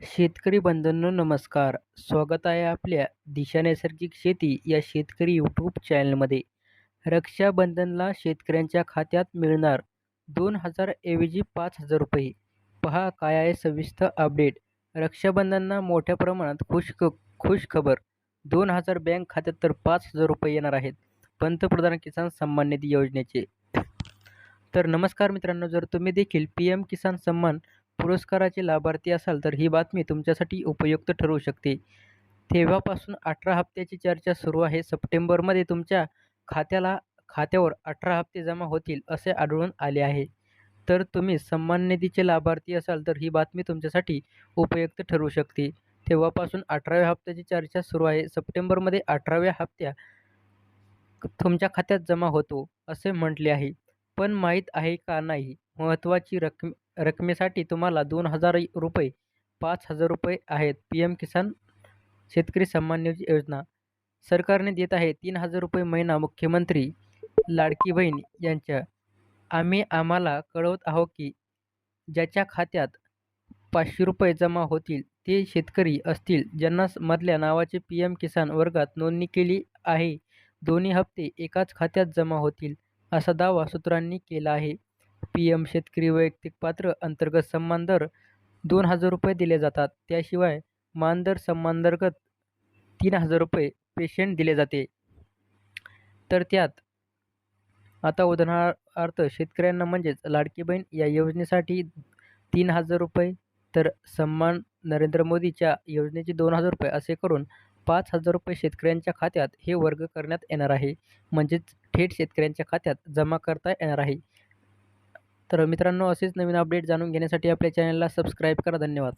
शेतकरी बंधूंनो नमस्कार. स्वागत आहे आपल्या दिशा नैसर्गिक शेती या शेतकरी यूट्यूब चॅनलमध्ये रक्षाबंधनला शेतकऱ्यांच्या खात्यात मिळणार दोन हजार ऐवजी पाच हजार रुपये. पहा काय आहे सविस्तर अपडेट रक्षाबंधनला मोठ्या प्रमाणात खुश ख खुश खबर. दोन हजार बँक खात्यात तर पाच हजार रुपये येणार आहेत. पंतप्रधान किसान सन्मान निधी योजनेचे. तर नमस्कार मित्रांनो जर तुम्ही देखील पी एम किसान सन्मान पुरस्काराचे लाभार्थी असाल तर ही बातमी तुमच्यासाठी उपयुक्त ठरू शकते. तेव्हापासून अठरा हप्त्याची चर्चा सुरू आहे. सप्टेंबरमध्ये तुमच्या खात्याला खात्यावर अठरा हप्ते जमा होतील असे आढळून आले आहे. तर तुम्ही सन्मान निधीचे लाभार्थी असाल तर ही बातमी तुमच्यासाठी उपयुक्त ठरू शकते. तेव्हापासून अठराव्या हप्त्याची चर्चा सुरू आहे. सप्टेंबरमध्ये अठराव्या हप्त्या तुमच्या खात्यात जमा होतो असे म्हटले आहे. पण माहीत आहे का नाही? महत्त्वाची रकम रकमेसाठी तुम्हाला दोन हजार रुपये पाच हजार रुपये आहेत. पी एम किसान शेतकरी सन्मान निधी योजना. सरकारने देत आहे तीन हजार रुपये महिना मुख्यमंत्री लाडकी बहीण यांच्या. आम्ही आम्हाला कळवत आहोत की ज्याच्या खात्यात पाचशे रुपये जमा होतील ते शेतकरी असतील. ज्यांना मधल्या नावाचे पी एम किसान वर्गात नोंदणी केली आहे दोन्ही हप्ते एकाच खात्यात जमा होतील असा दावा सूत्रांनी केला आहे. पी एम शेतकरी वैयक्तिक पात्र अंतर्गत सन्मान दर दोन हजार रुपये दिले जातात. त्याशिवाय मानदर सन्मानांतर्गत तीन हजार रुपये पेशंट दिले जाते. तर त्यात आता उदाहरणार्थ शेतकऱ्यांना म्हणजेच लाडकी बहीण या योजनेसाठी तीन हजार रुपये तर सन्मान नरेंद्र मोदीच्या योजनेचे दोन हजार रुपये असे करून पाच हजार रुपये शेतकऱ्यांच्या खात्यात हे वर्ग करण्यात येणार आहे. म्हणजेच थेट शेतकऱ्यांच्या खात्यात जमा करता येणार आहे. तर मित्रांनो असेच नवीन अपडेट जाणून घेण्यासाठी आपल्या चॅनलला सबस्क्राईब करा. धन्यवाद.